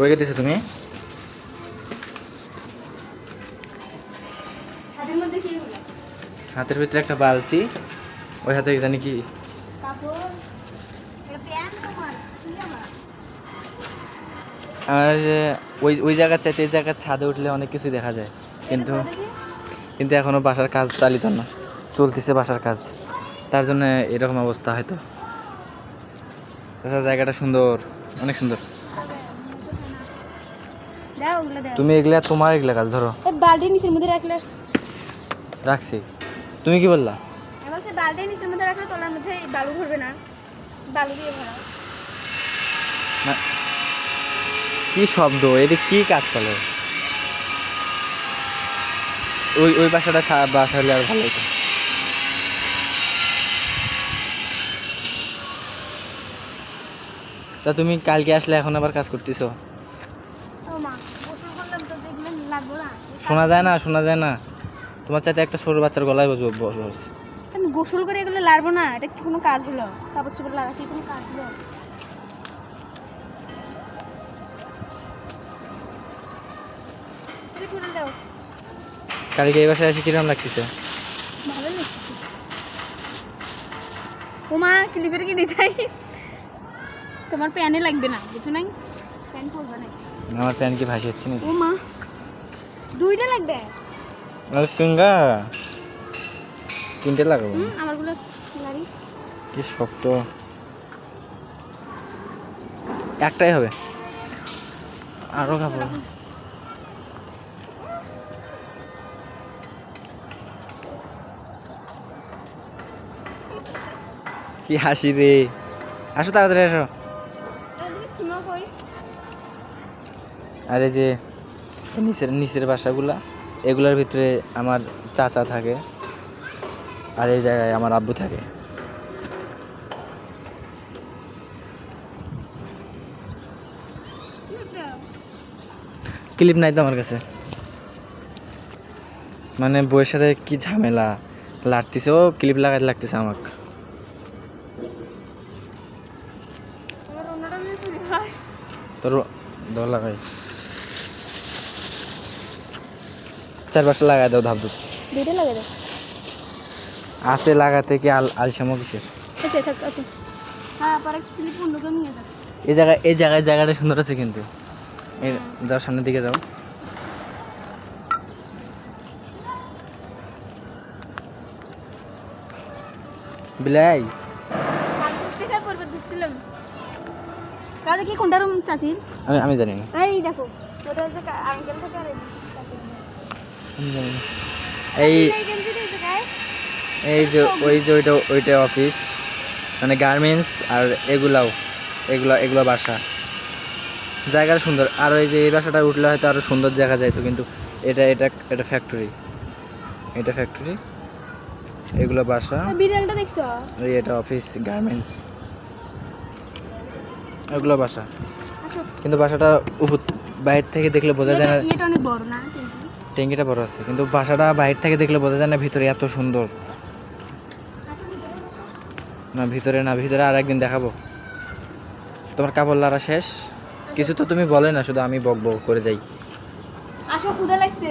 কই গেতেছো তুমি? হাতের ভিতরে একটা বালতি ওই হাতে জানি কি? আর ওই ওই জায়গা চাইতে এই জায়গার ছাদে উঠলে অনেক কিছু দেখা যায়। কিন্তু কিন্তু এখনও বাসার কাজ চালিত না। চলতেছে বাসার কাজ। তার জন্য এরকম অবস্থা হয়তো। তাছাড়া জায়গাটা সুন্দর অনেক সুন্দর। দাও ওগুলো দাও। তুমি এগুলা তোমার এগুলা কাজ ধরো। এই বালতি নিচের মধ্যে রাখলে। রাখছি। তুমি কি বললা? আমি বলছি বালতি নিচের মধ্যে রাখলে তলার মধ্যে বালু ভরবে না। বালু দিয়ে ভরাও। কি শব্দ? এদিকে কি কাজ চলে ওই ওই বাসাটা বাসা হলে আর ভালো হতো। তা তুমি কালকে আসলে এখন আবার কাজ করতেছো ও মা গোসল করলাম তো দেখবেন লাগবো না শোনা যায় না শোনা যায় না। তোমার চাইতে একটা ছোট বাচ্চার গলায় বসবো বসে আমি গোসল করে এগুলো লাড়বো না? এটা কি কোনো কাজ হলো? কাপড় চোপড় লাগা কি কোনো কাজ হলো? কালকে এই বাসায় এসে কিরম লাগতেছে? ভালো লাগছে ওমা ক্লিপের কি ডিজাইন তোমার প্যানে লাগবে না বুঝছ নাই? প্যান পরবে না আমার প্যান কি ভাসি যাচ্ছে নাকি? ও মা দুইটা লাগবে? আর কিংগা তিনটে লাগাবো। আমারগুলো লারি কি শক্ত। একটাই হবে। আরও খাব। কি হাসি রে। আসো তাড়াতাড়ি আসো। আর যে নিচের নিচের বাসাগুলা এগুলোর ভিতরে আমার চাচা থাকে আর এই জায়গায় আমার আব্বু থাকে। ক্লিপ নাই তো আমার কাছে। মানে বইয়ের সাথে কি ঝামেলা লাগতেছে? ও ক্লিপ লাগাতে লাগতেছে আমাকে। তোর দর লাগাই চার পাঁচটা লাগাই দাও ধাপ ধুপ। দুইটা লাগে দাও। আছে লাগাতে কি আল আলসামো কিসের? হ্যাঁ এই জায়গায় এই জায়গায় জায়গাটা সুন্দর আছে কিন্তু। এই যাও সামনের দিকে যাও। বিলাই। আমি আমি জানি না। এই দেখো ওটা হচ্ছে আঙ্কেল থেকে আর আমি জানি না এই এই যে ওই যে ওইটা ওইটা অফিস মানে গার্মেন্টস আর এগুলাও এগুলা এগুলো বাসা। জায়গাটা সুন্দর। আর এই যে এই বাসাটা উঠলে হয়তো আরও সুন্দর দেখা যাইতো কিন্তু এটা এটা এটা ফ্যাক্টরি এটা ফ্যাক্টরি এগুলো বাসা। বিড়ালটা দেখছ? এই এটা অফিস গার্মেন্টস এগুলো বাসা। কিন্তু বাসাটা উপর বাইরে থেকে দেখলে বোঝা যায় না এটা- অনেক বড় না? ট্যাঙ্কিটা বড় আছে, কিন্তু বাসাটা বাইরে থেকে দেখলে বোঝা যায় না ভিতরে এত সুন্দর। না, ভিতরে না, ভিতরে আর একদিন দেখাবো। তোমার কাপড় লারা শেষ? কিছু তো তুমি বলে না, শুধু আমি বক বক করে যাই। আসো ক্ষুদা লাগছে।